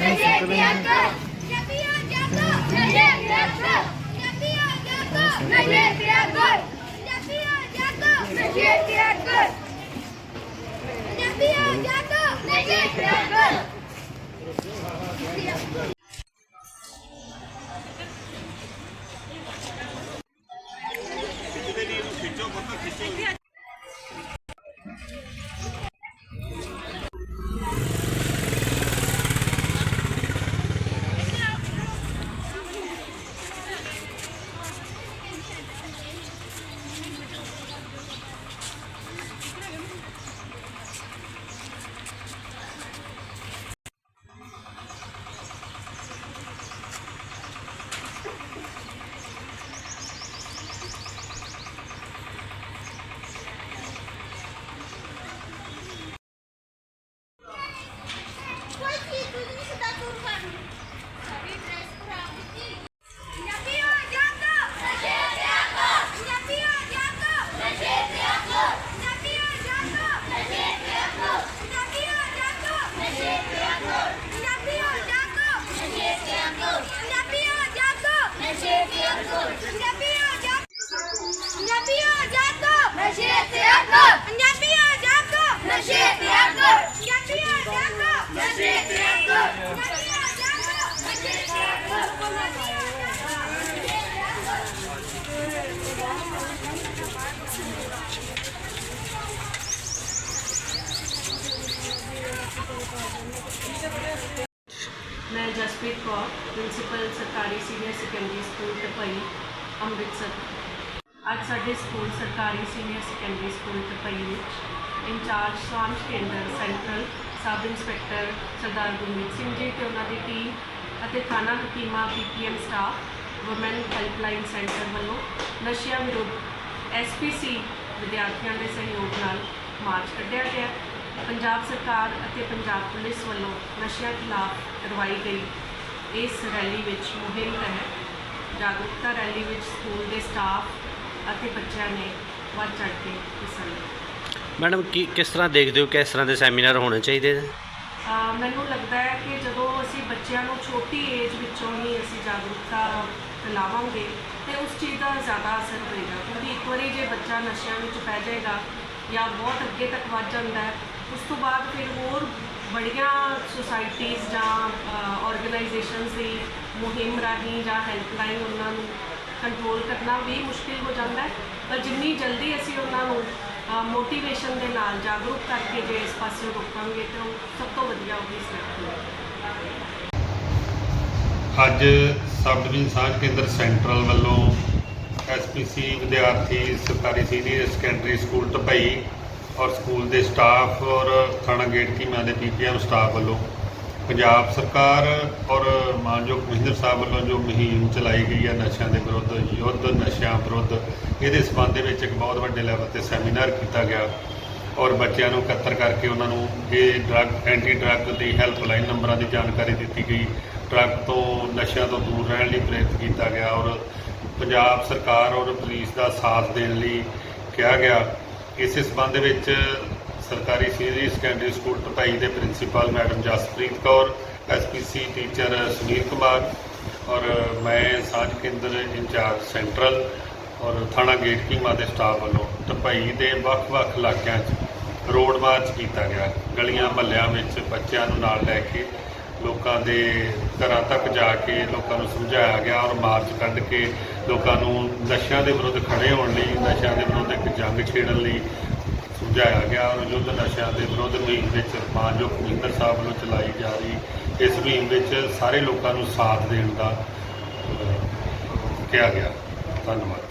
Thank you. Jaspreet Kaur principal ਸਰਕਾਰੀ senior secondary school Tapai Amritsar ਅੱਜ ਸਾਡੇ school ਸਰਕਾਰੀ ਸੀਨੀਅਰ ਸੈਕੰਡਰੀ ਸਕੂਲ ਟਪਈ ਵਿੱਚ ਇੰਚਾਰਜ ਸਵਾਂਝ ਕੇਂਦਰ central sub inspector Sardar Gurmeet Singh ji ਤੇ ਉਹਨਾਂ ਦੀ ਟੀਮ ਅਤੇ ਥਾਣਾ Hakima PPM staff woman helpline centre ਵੱਲੋਂ ਨਸ਼ਿਆਂ ਵਿਰੁੱਧ ਐਸਪੀਸੀ ਵਿਦਿਆਰਥੀਆਂ ਦੇ ਸਹਿਯੋਗ ਨਾਲ ਮਾਰਚ ਕੱਢਿਆ ਗਿਆ। ਪੰਜਾਬ ਸਰਕਾਰ ਅਤੇ ਪੰਜਾਬ ਪੁਲਿਸ ਵੱਲੋਂ ਨਸ਼ਿਆਂ ਖਿਲਾਫ ਕਰਵਾਈ ਗਈ। ਇਸ ਰੈਲੀ ਵਿੱਚ ਮੁਹਿੰਮ ਤਹਿਤ ਜਾਗਰੂਕਤਾ ਰੈਲੀ ਵਿੱਚ ਸਕੂਲ ਦੇ ਸਟਾਫ ਅਤੇ ਬੱਚਿਆਂ ਨੇ ਵੱਧ ਚੜ੍ਹ ਕੇ ਹਿੱਸਾ ਲਿਆ। ਮੈਡਮ ਕੀ ਕਿਸ ਤਰ੍ਹਾਂ ਦੇਖਦੇ ਹੋ ਕਿ ਇਸ ਤਰ੍ਹਾਂ ਦੇ ਸੈਮੀਨਾਰ ਹੋਣੇ ਚਾਹੀਦੇ ਨੇ? ਅਹ ਮੈਨੂੰ ਲੱਗਦਾ ਹੈ ਕਿ ਜਦੋਂ ਅਸੀਂ ਬੱਚਿਆਂ ਨੂੰ ਛੋਟੀ ਏਜ ਵਿੱਚੋਂ ਹੀ ਅਸੀਂ ਜਾਗਰੂਕਤਾ ਫੈਲਾਵਾਂਗੇ ਤੇ ਉਸ ਚੀਜ਼ ਦਾ ਜ਼ਿਆਦਾ ਅਸਰ ਹੋਏਗਾ। ਕਿਉਂਕਿ ਇੱਕ ਵਾਰੀ ਜੇ ਬੱਚਾ ਨਸ਼ਿਆਂ ਵਿੱਚ ਪੈ ਜਾਏਗਾ ਜਾਂ ਬਹੁਤ ਅੱਗੇ ਤੱਕ ਵੱਧ ਜਾਂਦਾ ਹੈ ਉਸ ਤੋਂ ਬਾਅਦ ਫਿਰ ਹੋਰ ਬੜੀਆਂ ਸੁਸਾਇਟੀਜ਼ ਜਾਂ ਆਰਗੇਨਾਈਜੇਸ਼ਨਸ ਦੀ ਮੁਹਿੰਮ ਰਾਹੀਂ ਜਾਂ ਹੈਲਪਲਾਈਨ ਉਹਨਾਂ ਨੂੰ ਕੰਟਰੋਲ ਕਰਨਾ ਵੀ ਮੁਸ਼ਕਿਲ ਹੋ ਜਾਂਦਾ ਹੈ। ਪਰ ਜਿੰਨੀ ਜਲਦੀ ਅਸੀਂ ਉਹਨਾਂ ਨੂੰ ਮੋਟੀਵੇਸ਼ਨ ਦੇ ਨਾਲ ਜਾਗਰੂਕ ਕਰਕੇ ਜੇ ਇਸ ਪਾਸੇ ਰੋਕਾਂਗੇ ਤਾਂ ਉਹ ਸਭ ਤੋਂ ਵਧੀਆ ਉਹੀ ਸਟੈਪ ਹੋਏਗਾ। ਅੱਜ ਸਬ ਡਿਵੀਜ਼ਨ ਸਾਂਝ ਕੇਂਦਰ ਸੈਂਟਰਲ ਵੱਲੋਂ ਐਸਪੀਸੀ ਵਿਦਿਆਰਥੀ ਸਰਕਾਰੀ ਸੀਨੀਅਰ ਸੈਕੰਡਰੀ ਸਕੂਲ ਟਪਈ ਔਰ ਸਕੂਲ ਦੇ ਸਟਾਫ ਔਰ ਥਾਣਾ ਗੇਟ ਕੀਮਾ ਦੇ ਪੀਪੀਐਮ ਸਟਾਫ ਵੱਲੋਂ ਪੰਜਾਬ ਸਰਕਾਰ ਔਰ ਮਾਨਯੋਗ ਕਮਿਸ਼ਨਰ ਸਾਹਿਬ ਵੱਲੋਂ ਜੋ ਮੁਹਿੰਮ ਚਲਾਈ ਗਈ ਹੈ ਨਸ਼ਿਆਂ ਦੇ ਵਿਰੁੱਧ, ਯੁੱਧ ਨਸ਼ਿਆਂ ਵਿਰੁੱਧ, ਇਹਦੇ ਸਬੰਧ ਦੇ ਵਿੱਚ ਇੱਕ ਬਹੁਤ ਵੱਡੇ ਲੈਵਲ ਤੇ ਸੈਮੀਨਾਰ ਕੀਤਾ ਗਿਆ ਔਰ ਬੱਚਿਆਂ ਨੂੰ ਇਕੱਤਰ ਕਰਕੇ ਉਹਨਾਂ ਨੂੰ ਇਹ ਡਰੱਗ ਐਂਟੀ ਡਰੱਗ ਦੀ ਹੈਲਪਲਾਈਨ ਨੰਬਰਾਂ ਦੀ ਜਾਣਕਾਰੀ ਦਿੱਤੀ ਗਈ। ਡਰੱਗ ਤੋਂ, ਨਸ਼ਿਆਂ ਤੋਂ ਦੂਰ ਰਹਿਣ ਲਈ ਪ੍ਰੇਰਿਤ ਕੀਤਾ ਗਿਆ ਔਰ ਪੰਜਾਬ ਸਰਕਾਰ ਔਰ ਪੁਲਿਸ ਦਾ ਸਾਥ ਦੇਣ ਲਈ ਕਿਹਾ ਗਿਆ। ਇਸੇ ਸਬੰਧ ਵਿੱਚ ਸਰਕਾਰੀ ਸੀਨੀਅਰ ਸੈਕੰਡਰੀ ਸਕੂਲ ਟਪਾਈ ਦੇ principal madam Jaspreet Kaur SPC teacher Sunil Kumar ਔਰ ਮੈਂ ਸਾਂਝ ਕੇਂਦਰ ਇੰਚਾਰਜ ਸੈਂਟਰਲ ਔਰ ਥਾਣਾ ਗੇਟ ਕੀਮਾ ਦੇ ਸਟਾਫ ਵੱਲੋਂ ਟਪਾਈ ਦੇ ਵੱਖ-ਵੱਖ ਇਲਾਕਿਆਂ 'ਚ ਰੋਡ ਮਾਰਚ ਕੀਤਾ ਗਿਆ। ਗਲੀਆਂ ਮਹੱਲਿਆਂ ਵਿੱਚ ਬੱਚਿਆਂ ਨੂੰ ਨਾਲ ਲੈ ਕੇ ਲੋਕਾਂ ਦੇ ਘਰਾਂ ਤੱਕ ਜਾ ਕੇ ਲੋਕਾਂ ਨੂੰ ਸਮਝਾਇਆ ਗਿਆ ਔਰ ਮਾਰਚ ਕੱਢ ਕੇ ਲੋਕਾਂ ਨੂੰ ਨਸ਼ਿਆਂ ਦੇ ਵਿਰੁੱਧ ਖੜੇ ਹੋਣ ਲਈ, ਨਸ਼ਿਆਂ ਦੇ ਵਿਰੁੱਧ ਇੱਕ ਜੰਗ ਛੇੜਨ ਲਈ ਸਮਝਾਇਆ ਗਿਆ ਔਰ ਯੁੱਧ ਨਸ਼ਿਆਂ ਦੇ ਵਿਰੁੱਧ ਮੁਹਿੰਮ ਵਿੱਚ ਮਾਨਯੋਗ ਕਮਿਸ਼ਨਰ ਸਾਹਿਬ ਵੱਲੋਂ ਚਲਾਈ ਜਾ ਰਹੀ, ਇਸ ਮੁਹਿੰਮ ਵਿੱਚ ਸਾਰੇ ਲੋਕਾਂ ਨੂੰ ਸਾਥ ਦੇਣ ਦਾ ਕਿਹਾ ਗਿਆ। ਧੰਨਵਾਦ।